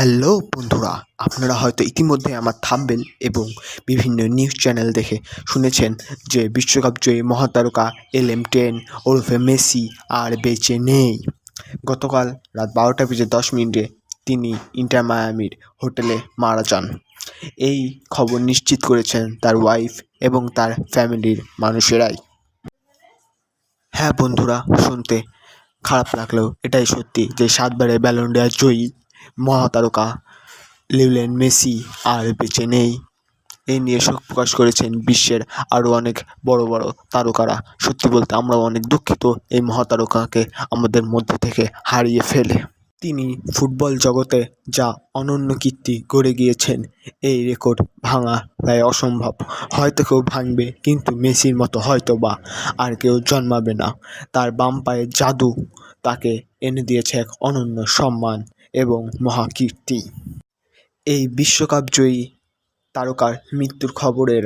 Hello বন্ধুরা, আপনারা হয়তো ইতিমধ্যে আমার থাম্বেল এবং বিভিন্ন নিউজ চ্যানেল দেখে শুনেছেন যে বিশ্বকাপ জয়ী মহাতারকা এল এম টেন ওরফে মেসি আর বেঁচে নেই। গতকাল রাত বারোটা বেজে দশ মিনিটে তিনি ইন্টার মায়ামির হোটেলে মারা যান। এই খবর নিশ্চিত করেছেন তার ওয়াইফ এবং তার ফ্যামিলির মানুষেরাই। হ্যাঁ বন্ধুরা, শুনতে খারাপ লাগলেও এটাই সত্যি যে সাতবারের ব্যালন্ডিয়া জয়ী মহাতারকা, লিওনেল মেসি, আর বেঁচে নেই। এই নিয়ে শোক প্রকাশ করেছেন বিশ্বের আরও অনেক বড় বড় তারকারা। সত্যি বলতে আমরাও অনেক দুঃখিত এই মহাতারকাকে আমাদের মধ্যে থেকে হারিয়ে ফেলে। তিনি ফুটবল জগতে যা অনন্য কীর্তি গড়ে গিয়েছেন, এই রেকর্ড ভাঙা প্রায় অসম্ভব। হয়তো কেউ ভাঙবে, কিন্তু মেসির মতো হয়তো বা আর কেউ জন্মাবে না। তার বাম পায়ের জাদু তাকে এনে দিয়েছে এক অনন্য সম্মান। এবং মহাকীর্তি। এই বিশ্বকাপ জয়ী তারকার মৃত্যুর খবরের